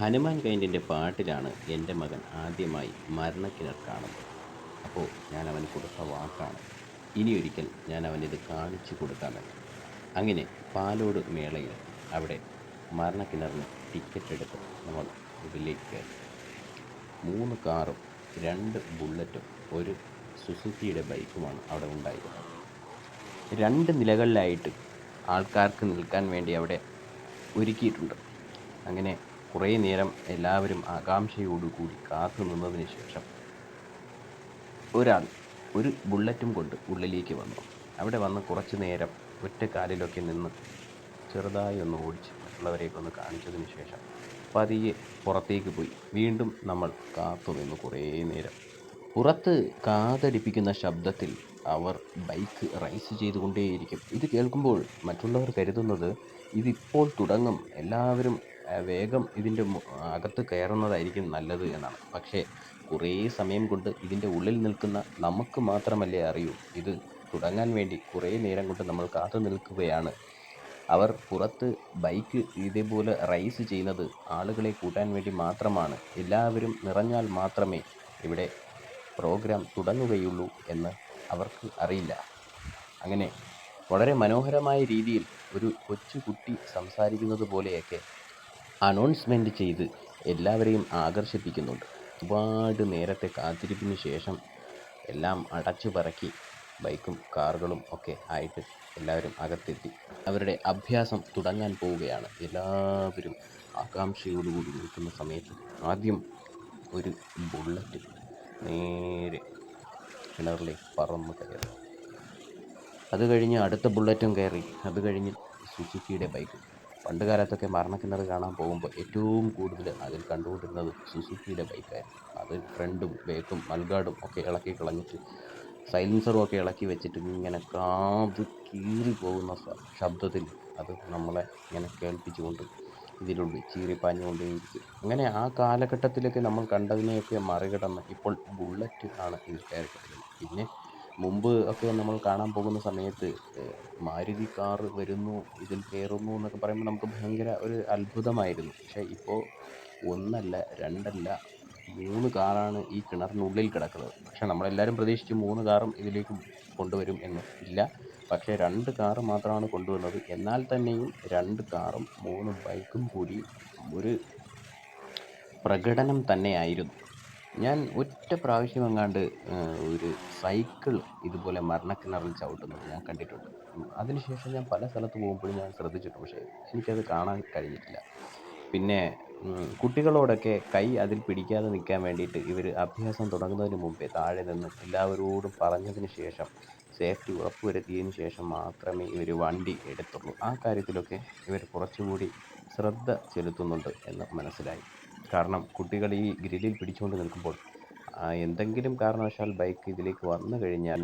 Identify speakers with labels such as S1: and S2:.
S1: ഹനുമാൻ കൈൻഡിന്റെ പാട്ടിലാണ് എന്റെ മകൻ ആദ്യമായി മരണക്കിണർ കാണുന്നത്. അപ്പോൾ ഞാൻ അവന് കൊടുത്ത വാക്കാണ്. ഇനിയൊരിക്കൽ ഞാൻ അവനിത് കാണിച്ചു കൊടുക്കാമെന്ന്. അങ്ങനെ പാലോട് മേളയിൽ അവിടെ മരണക്കിണറിന് ടിക്കറ്റ് എടുത്ത് നമ്മൾ ഉള്ളിലേക്ക് കയറി. മൂന്ന് കാറും രണ്ട് ബുള്ളറ്റും ഒരു സുസുക്കിയുടെ ബൈക്കുമാണ് അവിടെ ഉണ്ടായിരുന്നത്. രണ്ട് നിലകളിലായിട്ട് ആൾക്കാർക്ക് നിൽക്കാൻ വേണ്ടി അവിടെ ഒരുക്കിയിട്ടുണ്ട്. അങ്ങനെ കുറേ നേരം എല്ലാവരും ആകാംക്ഷയോടുകൂടി കാത്തു നിന്നതിന് ശേഷം ഒരാൾ ഒരു ബുള്ളറ്റും കൊണ്ട് ഉള്ളിലേക്ക് വന്നു. അവിടെ വന്ന് കുറച്ച് നേരം ഒറ്റ കാലിലൊക്കെ നിന്ന് ചെറുതായി ഒന്ന് ഓടിച്ച് മറ്റുള്ളവരെയൊക്കെ ഒന്ന് കാണിച്ചതിന് ശേഷം പതിയെ പുറത്തേക്ക് പോയി. വീണ്ടും നമ്മൾ കാത്തു നിന്നു കുറേ നേരം. പുറത്ത് കാതടിപ്പിക്കുന്ന ശബ്ദത്തിൽ അവർ ബൈക്ക് റൈസ് ചെയ്തുകൊണ്ടേയിരിക്കും. ഇത് കേൾക്കുമ്പോൾ മറ്റുള്ളവർ കരുതുന്നത് ഇതിപ്പോൾ തുടങ്ങും. എല്ലാവരും വേഗം ഇതിന്റെ അകത്ത് കയറുന്നതായിരിക്കും നല്ലത് എന്നാണ്. പക്ഷേ കുറേ സമയം കൊണ്ട് ഇതിന്റെ ഉള്ളിൽ നിൽക്കുന്ന നമുക്ക് മാത്രമല്ലേ അറിയൂ. ഇത് തുടങ്ങാൻ വേണ്ടി കുറേ നേരം കൊണ്ട് നമ്മൾ കാത്തു നിൽക്കുകയാണ്. അവർ പുറത്ത് ബൈക്ക് ഇതേപോലെ റൈസ് ചെയ്യുന്നത് ആളുകളെ കൂട്ടാൻ വേണ്ടി മാത്രമാണ്. എല്ലാവരും നിറഞ്ഞാൽ മാത്രമേ ഇവിടെ പ്രോഗ്രാം തുടങ്ങുകയുള്ളൂ എന്ന് അവർക്ക് അറിയില്ല. അങ്ങനെ വളരെ മനോഹരമായ രീതിയിൽ ഒരു കൊച്ചു കുട്ടി സംസാരിക്കുന്നത് പോലെയൊക്കെ അനൗൺസ്മെന്റ് ചെയ്ത് എല്ലാവരെയും ആകർഷിപ്പിക്കുന്നുണ്ട്. ഒരുപാട് നേരത്തെ കാത്തിരിപ്പിന് ശേഷം എല്ലാം അടച്ചു പറക്കി ബൈക്കും കാറുകളും ഒക്കെ ആയിട്ട് എല്ലാവരും അകത്തെത്തി. അവരുടെ അഭ്യാസം തുടങ്ങാൻ പോവുകയാണ്. എല്ലാവരും ആകാംക്ഷയോടുകൂടി നിൽക്കുന്ന സമയത്ത് ആദ്യം ഒരു ബുള്ളറ്റ് നേരെ കിണറിലേക്ക് പറന്ന് കയറി. അത് കഴിഞ്ഞ് അടുത്ത ബുള്ളറ്റും കയറി. അത് കഴിഞ്ഞ് സുസുക്കിയുടെ ബൈക്ക്. പണ്ട് കാലത്തൊക്കെ മരണക്കിണർ കാണാൻ പോകുമ്പോൾ ഏറ്റവും കൂടുതൽ അതിൽ കണ്ടുകൊണ്ടിരുന്നത് സുസുക്കിയുടെ ബൈക്കായിരുന്നു. അത് ഫ്രണ്ടും ബേക്കും മൽഗാർഡും ഒക്കെ ഇളക്കി കളഞ്ഞിട്ട് സൈലൻസറും ഒക്കെ ഇളക്കി വെച്ചിട്ട് ഇങ്ങനെ കാത് കീറി പോകുന്ന ശബ്ദത്തിൽ അത് നമ്മളെ ഇങ്ങനെ കേൾപ്പിച്ചുകൊണ്ട് ഇതിലുള്ളിൽ ചീറിപ്പാഞ്ഞുകൊണ്ടേയിരിക്കും അങ്ങനെ ആ കാലഘട്ടത്തിലൊക്കെ നമ്മൾ കണ്ടതിനെയൊക്കെ മറികടന്ന് ഇപ്പോൾ ബുള്ളറ്റ് ആണ് ഇതിൽ കയറി പിന്നെ മുമ്പ് ഒക്കെ നമ്മൾ കാണാൻ പോകുന്ന സമയത്ത് മാരുതി കാർ വരുന്നു ഇതിൽ കയറുന്നു എന്നൊക്കെ പറയുമ്പോൾ നമുക്ക് ഭയങ്കര ഒരു അത്ഭുതമായിരുന്നു. പക്ഷേ ഇപ്പോൾ ഒന്നല്ല രണ്ടല്ല മൂന്ന് കാറാണ് ഈ കിണറിനുള്ളിൽ കിടക്കുന്നത്. പക്ഷേ നമ്മളെല്ലാവരും പ്രതീക്ഷിച്ചു മൂന്ന് കാറും ഇതിലേക്ക് കൊണ്ടുവരും എന്ന് ഇല്ല. പക്ഷേ രണ്ട് കാറ് മാത്രമാണ് കൊണ്ടുവന്നത്. എന്നാൽ തന്നെയും രണ്ട് കാറും മൂന്ന് ബൈക്കും കൂടി ഒരു പ്രകടനം തന്നെയായിരുന്നു. ഞാൻ ഒറ്റ പ്രാവശ്യം എങ്ങാണ്ട് ഒരു സൈക്കിൾ ഇതുപോലെ മരണക്കിണറിൽ ചവിട്ടുന്നത് ഞാൻ കണ്ടിട്ടുണ്ട്. അതിനുശേഷം ഞാൻ പല സ്ഥലത്ത് പോകുമ്പോഴും ഞാൻ ശ്രദ്ധിച്ചിട്ടുണ്ട്. പക്ഷേ എനിക്കത് കാണാൻ കഴിഞ്ഞിട്ടില്ല. പിന്നെ കുട്ടികളോടൊക്കെ കൈ അതിൽ പിടിക്കാതെ നിൽക്കാൻ വേണ്ടിയിട്ട് ഇവർ അഭ്യാസം തുടങ്ങുന്നതിന് മുമ്പേ താഴെ നിന്ന് എല്ലാവരോടും പറഞ്ഞതിന് ശേഷം സേഫ്റ്റി ഉറപ്പുവരുത്തിയതിന് ശേഷം മാത്രമേ ഇവർ വണ്ടി എടുത്തുള്ളൂ. ആ കാര്യത്തിലൊക്കെ ഇവർ കുറച്ചുകൂടി ശ്രദ്ധ ചെലുത്തുന്നുണ്ട് എന്ന് മനസ്സിലായി. കാരണം കുട്ടികൾ ഈ ഗ്രില്ലിൽ പിടിച്ചുകൊണ്ട് നിൽക്കുമ്പോൾ എന്തെങ്കിലും കാരണവശാൽ ബൈക്ക് ഇതിലേക്ക് വന്നു കഴിഞ്ഞാൽ